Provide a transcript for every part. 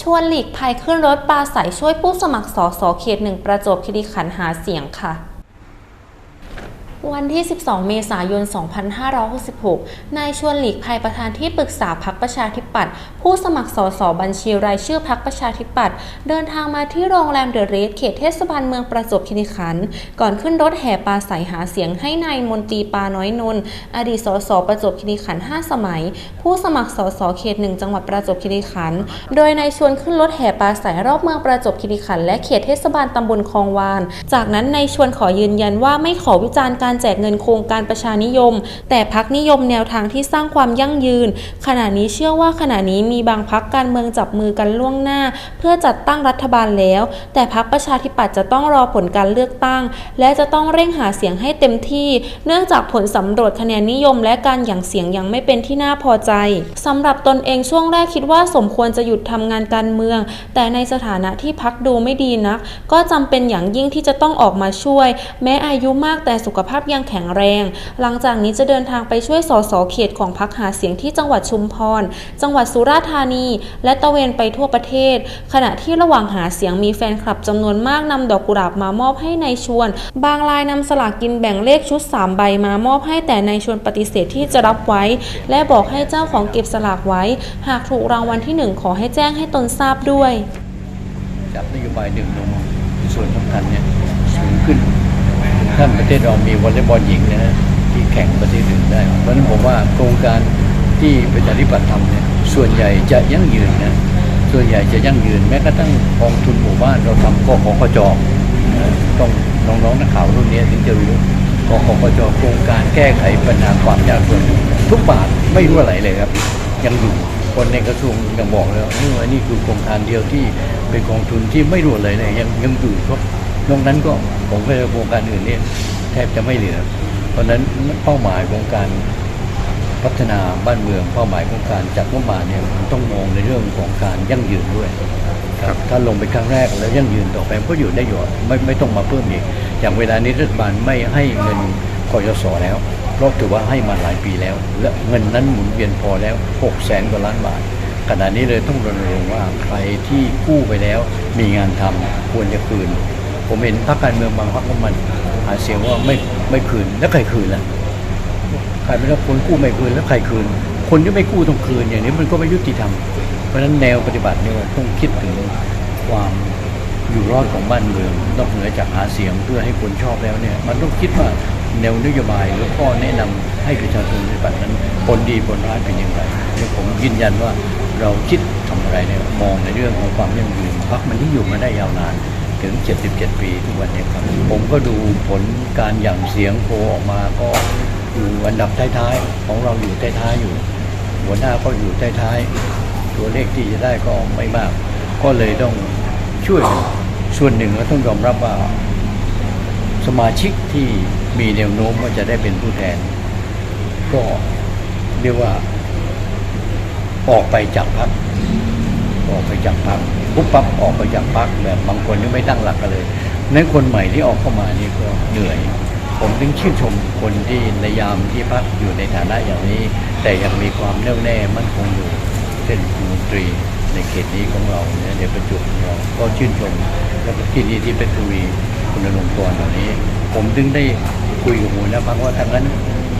ชวนหลีกภัยขึ้นรถปราศัยช่วยผู้สมัครสสเขตหนึ่งประจวบคีรีขันธ์หาเสียงค่ะ วันที่ 12 เมษายน 2566 นายชวนหลีกภัยประธานที่ปรึกษาพักประชาธิปัตย์ผู้สมัครสสบัญชีรายชื่อพักประชาธิปัตย์เดินทางมาที่โรงแรมเดอะเรสเขตเทศบาลเมืองประจวบคีรีขันธ์ก่อนขึ้นรถแห่ปราศัยหาเสียงให้นายมนตรีปาน้อยนนท์อดีตสสประจวบคีรีขันธ์5สมัย ผู้สมัครสสเขตหนึ่งจังหวัดประจวบคีรีขันธ์โดยนายชวนขึ้นรถแห่ปราศัยรอบเมืองประจวบคีรีขันธ์และเขตเทศบาลตำบลคลองวาน จากนั้นนายชวนขอยืนยันว่าไม่ขอวิจารณ์การแจกเงินโครงการประชานิยม แต่พักนิยมแนวทางที่สร้างความยั่งยืน ขณะนี้เชื่อว่าขณะนี้มีบางพักการเมืองจับมือกันล่วงหน้า เพื่อจัดตั้งรัฐบาลแล้ว แต่พักประชาธิปัตย์จะต้องรอผลการเลือกตั้ง และจะต้องเร่งหาเสียงให้เต็มที่ เนื่องจากผลสำรวจคะแนนนิยม และการหยั่งเสียงยังไม่เป็นที่น่าพอใจสำหรับตนเองช่วงแรกคิดว่าสมควรจะหยุดทำงานการเมือง แต่ในสถานะที่พักดูไม่ดีนัก ก็จำเป็นอย่างยิ่งที่จะต้องออกมาช่วย แม้อายุมากแต่สุขภาพยังแข็งแรง หลังจากนี้จะเดินทางไปช่วยสสเขตของพักหาเสียงที่จังหวัดชุมพร จังหวัดสุราษฎร์ธานี และตะเวนไปทั่วประเทศ ขณะที่ระหว่างหาเสียงมีแฟนคลับจำนวนมากนำดอกกุหลาบมามอบให้ในายชวน บางรายนำสลากกินแบ่งเลขชุด 3 ใบมามอบให้แต่ในายชวนปฏิเสธที่จะรับไว้ และบอกให้เจ้าของเก็บสลากไว้ หากถูกรางวัลที่หนึ่งขอให้แจ้งให้ตนทราบด้วย จับนโยบายหนึ่งลงส่วนสำคัญเนี่ยสูงขึ้น ท่านประเทศเรามีวอลเลย์บอลหญิงนะที่แข่งประเทศอื่นได้ เพราะฉะนั้นผมว่าโครงการที่ประชาธิปัตย์ทำเนี่ยส่วนใหญ่จะยั่งยืนนะส่วนใหญ่จะยั่งยืนแม้กระทั่งกองทุนหมู่บ้านเราทำกขจนะต้องน้องๆนักข่าวรุ่นนี้ถึงจะรู้กขจโครงการแก้ไขปัญหาความยากจนทุกบาทไม่รู้อะไรเลยครับ ยังอยู่คนในกระทรวงยังบอกเลยว่านี่ว่านี่คือโครงการเดียวที่เป็นกองทุนที่ไม่รั่วเลยเนี่ยยังยังอยู่ครบ นอกนั้นก็ผมก็โครงการอื่นเนี่ยแทบจะไม่เหลือ เพราะฉะนั้นเป้าหมายของการพัฒนาบ้านเมืองเป้าหมายของการจัดงบประมาณเนี่ยมันต้องมองในเรื่องของการยั่งยืนด้วยครับถ้าลงไปครั้งแรกแล้วยั่งยืนต่อไปมันก็อยู่ได้อยู่ไม่ไม่ต้องมาเพิ่มอีกอย่างเวลานี้รัฐบาลไม่ให้เงินกยศแล้วเพราะถือว่าให้มาหลายปีแล้ว และเงินนั้นหมุนเวียนพอแล้ว6 0แสนกว่าล้านบาทขณะนี้เลยต้องรณรงค์ว่าใครที่กู้ไปแล้วมีงานทำควรจะคืน ผมเห็นพรรคการเมืองบางพรรคก็มันหาเสียงว่าไม่ไม่คืนแล้วใครคืนล่ะใครไม่รับคนกู้ไม่คืนแล้วใครคืน คนที่ไม่กู้ต้องคืนอย่างนี้มันก็ไม่ยุติธรรมเพราะฉะนั้นแนวปฏิบัติเนี่ยต้องคิดถึงความอยู่รอดของบ้านเมืองนอกเหนือจากหาเสียงเพื่อให้คนชอบแล้วเนี่ย มันต้องคิดว่าแนวนโยบายหรือข้อแนะนำให้ประชาชนปฏิบัตินั้นผลดีผลร้ายเป็นอย่างไรเนี่ยผมยืนยันว่าเราคิดทำอะไรเนี่ยมองในเรื่องของความยั่งยืนพรรคมันที่อยู่มาได้ยาวนาน ถึง 77 ปีทุกวันนี้ครับ ผมก็ดูผลการหยั่งเสียงโพออกมาก็อยู่อันดับท้ายๆของเราอยู่ท้ายๆอยู่ หัวหน้าก็อยู่ท้ายๆตัวเลขที่จะได้ก็ไม่มาก ก็เลยต้องช่วยส่วนหนึ่งก็ต้องยอมรับว่าสมาชิกที่มีแนวโน้มว่าจะได้เป็นผู้แทน ก็เรียกว่าออกไปจากพรรค ออกไปจากพรรคปุ๊บปั๊บออกไปจากพรรคแบบบางคนนี่ไม่ตั้งหลักกันเลยนั้นคนใหม่ที่ออกเข้ามานี่ก็เหนื่อย ผมถึงชื่นชมคนที่ในยามที่พรรคอยู่ในฐานะอย่างนี้ แต่ยังมีความแน่วแน่มั่นคงอยู่เช่นคุณมนตรีในเขตนี้ของเราเนี่ยในประจวบของเราก็ชื่นชมแล้วก็ที่นี่ที่เป็นทวีคุณลงกรเหล่านี้ ผมถึงได้คุยกับหัวหน้าพรรคว่าทางนั้น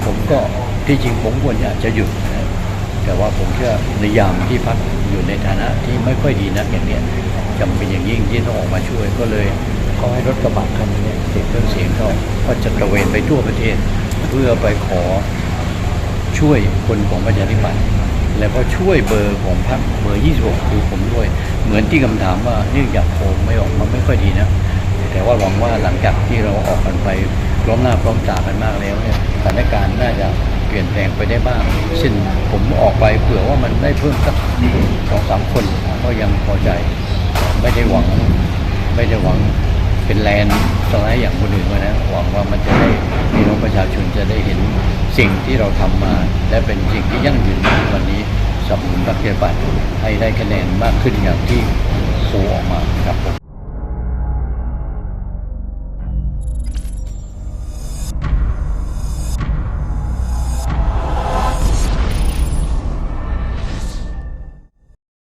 ผมก็ที่จริงผมควรอยากจะหยุดนะ แต่ว่าผมเชื่อในยามที่พักอยู่ในฐานะที่ไม่ค่อยดีนักอย่างเนี้ยจำเป็นอย่างยิ่งที่ต้องออกมาช่วยก็เลยเขาให้รถกระบะคันนี้ติดเครื่องเสียงเขาก็จะตระเวนไปทั่วประเทศ เพื่อไปขอช่วยคนของประชาธิปัตย์แล้วก็ช่วยเบอร์ของพรรคเบอร์26คือผมด้วย เหมือนที่คำถามว่าเนื่องจากผมไม่ออกมาไม่ค่อยดีนะ แต่ว่าหวังว่าหลังจากที่เราออกกันไปพร้อมหน้าพร้อมตากันมากแล้วเนี่ยสถานการณ์น่าจะ เปลี่ยนแปลงไปได้บ้างเช่นผมออกไปเผื่อว่ามันได้เพิ่มสักสองสามคนก็ยังพอใจ ไม่ได้หวัง ไม่ได้หวังเป็นแลนด์สไลด์อย่างคนอื่นมานะหวังว่ามันจะได้พี่น้องประชาชนจะได้เห็นสิ่งที่เราทำมา และเป็นสิ่งที่ยั่งยืนวันนี้สำหรับรัฐบาลให้ได้คะแนนมากขึ้นอย่างที่โพออกมาครับผม